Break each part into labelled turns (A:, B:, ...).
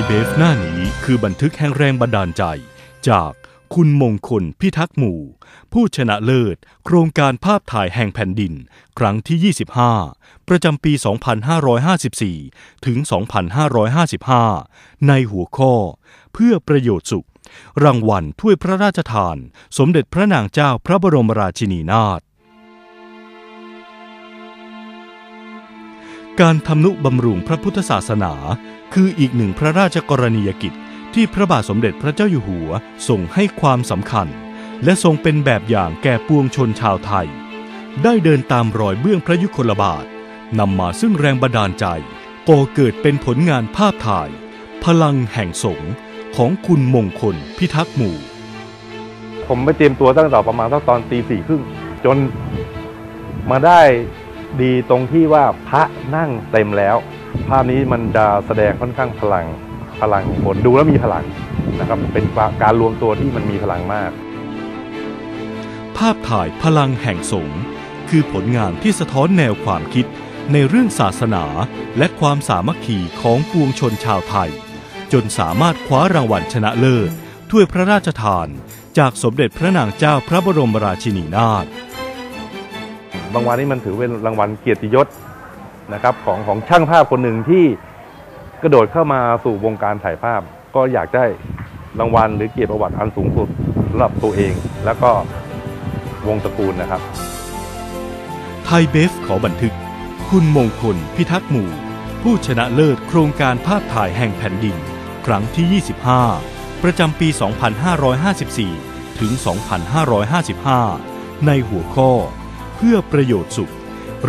A: ยเบฟหน้านี้คือบันทึกแห่งแรงบันดาลใจ จากคุณมงคลพิทักษ์หมู่ ผู้ชนะเลิศ โครงการภาพถ่ายแห่งแผ่นดิน ครั้งที่ 25 ประจำปี 2554 ถึง 2555 ในหัวข้อ เพื่อประโยชน์สุข รางวัลถ้วยพระราชทาน สมเด็จพระนางเจ้าพระบรมราชินีนาถ การทำนุบำรุงพระพุทธศาสนา คืออีกหนึ่งพระราชกรณียกิจที่พระบาทสมเด็จพระเจ้าอยู่หัวทรงให้ความสำคัญ และทรงเป็นแบบอย่างแก่ปวงชนชาวไทย ได้เดินตามรอยเบื้องพระยุคลบาทนำมาซึ่งแรงบันดาลใจก่อเกิดเป็นผลงานภาพถ่าย พลังแห่งสงของคุณมงคลพิทักษ์หมู่
B: ผมไปเตรียมตัวตั้งแต่ประมาณสักตอนตีสี่ครึ่งจนมาได้ ดีตรงที่ว่าพระนั่งเต็มแล้ว ภาพนี้มันจะแสดงค่อนข้างพลังพลังของคนดูแล้วมีพลังนะครับเป็นการรวมตัวที่มันมีพลังมาก
A: ภาพถ่ายพลังแห่งสงฆ์คือผลงานที่สะท้อนแนวความคิดในเรื่องศาสนาและความสามัคคีของปวงชนชาวไทย จนสามารถคว้ารางวัลชนะเลิศถ้วยพระราชทาน จากสมเด็จพระนางเจ้าพระบรมราชินีนาถ
B: รางวัลนี้มันถือเป็นรางวัลเกียรติยศนะครับของของช่างภาพคนหนึ่งที่กระโดดเข้ามาสู่วงการถ่ายภาพ ก็อยากได้รางวัลหรือเกียรติประวัติอันสูงสุดสำหรับตัวเอง แล้วก็วงตระกูลนะครับ
A: ไทยเบฟขอบันทึก คุณมงคล พิทักษ์หมู่ ผู้ชนะเลิศโครงการภาพถ่ายแห่งแผ่นดิน ครั้งที่ 25 ประจำปี 2554 ถึง 2555 ในหัวข้อ เพื่อประโยชน์สุข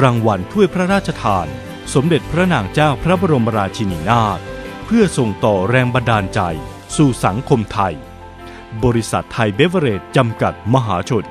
A: รางวัลถ้วยพระราชทาน สมเด็จพระนางเจ้าพระบรมราชินีนาถเพื่อส่งต่อแรงบันดาลใจ สู่สังคมไทย บริษัทไทยเบเวอเรจจำกัดมหาชน